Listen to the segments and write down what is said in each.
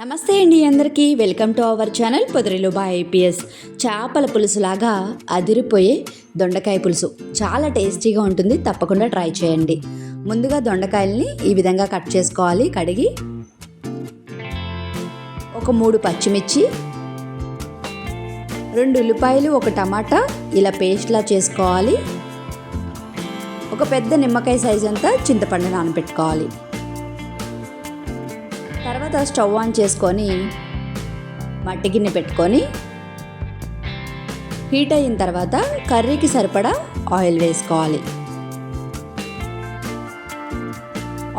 నమస్తే అండి అందరికీ. వెల్కమ్ టు అవర్ ఛానల్ పొదరిలో బా ఐపీఎస్. చేపల పులుసులాగా అదిరిపోయే దొండకాయ పులుసు. చాలా టేస్టీగా ఉంటుంది. తప్పకుండా ట్రై చేయండి. ముందుగా దొండకాయల్ని ఈ విధంగా కట్ చేసుకోవాలి. కడిగి ఒక మూడు పచ్చిమిర్చి రెండు ఉల్లిపాయలు ఒక టమాటా. ఇలా పేస్ట్లా చేసుకోవాలి. ఒక పెద్ద నిమ్మకాయ సైజ్ అంతా చింతపండు నానబెట్టుకోవాలి. తర్వాత స్టవ్ ఆన్ చేసుకొని మట్టి గిన్నె పెట్టుకొని హీట్ అయిన తర్వాత కర్రీకి సరిపడా ఆయిల్ వేసుకోవాలి.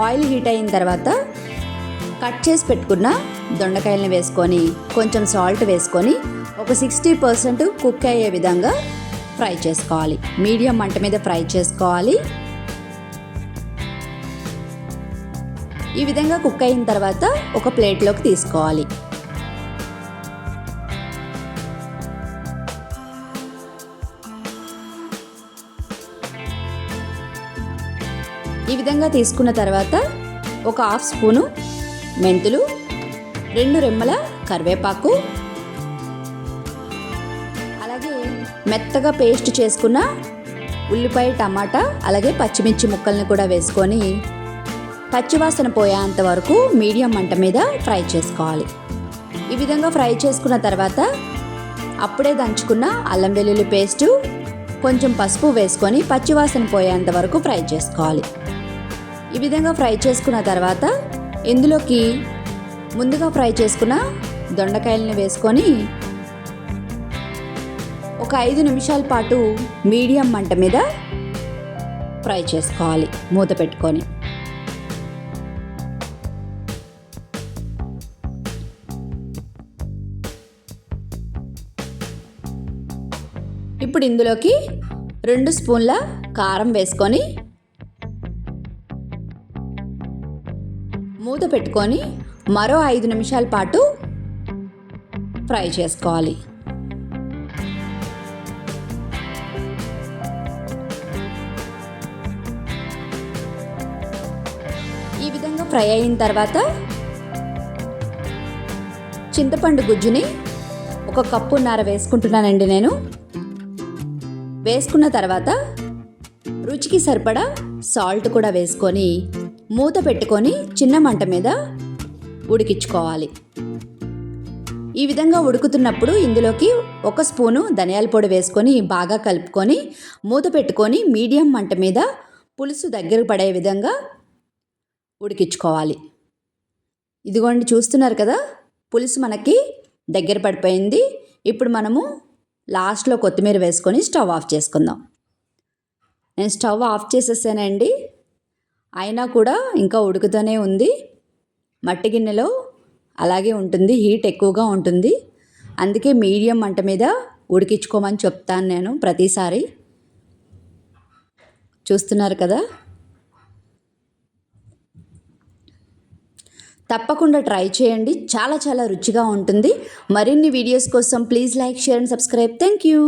ఆయిల్ హీట్ అయిన తర్వాత కట్ చేసి పెట్టుకున్న దొండకాయలను వేసుకొని కొంచెం సాల్ట్ వేసుకొని ఒక సిక్స్టీ పర్సెంట్ కుక్ అయ్యే విధంగా ఫ్రై చేసుకోవాలి. మీడియం మంట మీద ఫ్రై చేసుకోవాలి. ఈ విధంగా కుక్ అయిన తర్వాత ఒక ప్లేట్లోకి తీసుకోవాలి. ఈ విధంగా తీసుకున్న తర్వాత ఒక హాఫ్ స్పూను మెంతులు రెండు రెమ్మల కరివేపాకు అలాగే మెత్తగా పేస్ట్ చేసుకున్న ఉల్లిపాయ టమాటా అలాగే పచ్చిమిర్చి ముక్కల్ని కూడా వేసుకొని పచ్చివాసన పోయేంత వరకు మీడియం మంట మీద ఫ్రై చేసుకోవాలి. ఈ విధంగా ఫ్రై చేసుకున్న తర్వాత అప్పుడే దంచుకున్న అల్లం వెల్లుల్లి పేస్టు కొంచెం పసుపు వేసుకొని పచ్చివాసన పోయేంత వరకు ఫ్రై చేసుకోవాలి. ఈ విధంగా ఫ్రై చేసుకున్న తర్వాత ఇందులోకి ముందుగా ఫ్రై చేసుకున్న దొండకాయలను వేసుకొని ఒక ఐదు నిమిషాల పాటు మీడియం మంట మీద ఫ్రై చేసుకోవాలి మూత పెట్టుకొని. ఇప్పుడు ఇందులోకి రెండు స్పూన్ల కారం వేసుకొని మూత పెట్టుకొని మరో ఐదు నిమిషాల పాటు ఫ్రై చేసుకోవాలి. ఈ విధంగా ఫ్రై అయిన తర్వాత చింతపండు గుజ్జుని ఒక కప్పున్నర వేసుకుంటున్నానండి నేను. వేసుకున్న తర్వాత రుచికి సరిపడా సాల్ట్ కూడా వేసుకొని మూత పెట్టుకొని చిన్న మంట మీద ఉడికించుకోవాలి. ఈ విధంగా ఉడుకుతున్నప్పుడు ఇందులోకి ఒక స్పూను ధనియాల పొడి వేసుకొని బాగా కలుపుకొని మూత పెట్టుకొని మీడియం మంట మీద పులుసు దగ్గర పడే విధంగా ఉడికించుకోవాలి. ఇదిగోండి చూస్తున్నారు కదా పులుసు మనకి దగ్గర పడిపోయింది. ఇప్పుడు మనము లాస్ట్లో కొత్తిమీర వేసుకొని స్టవ్ ఆఫ్ చేసుకుందాం. నేను స్టవ్ ఆఫ్ చేసేసానండి. అయినా కూడా ఇంకా ఉడుకుతూనే ఉంది. మట్టి గిన్నెలో అలాగే ఉంటుంది హీట్ ఎక్కువగా ఉంటుంది. అందుకే మీడియం మంట మీద ఉడికించుకోమని చెప్తాను నేను ప్రతిసారి. చూస్తున్నారు కదా? తప్పకుండా ట్రై చేయండి. చాలా చాలా రుచిగా ఉంటుంది. మరిన్ని వీడియోస్ కోసం please like share and subscribe. Thank you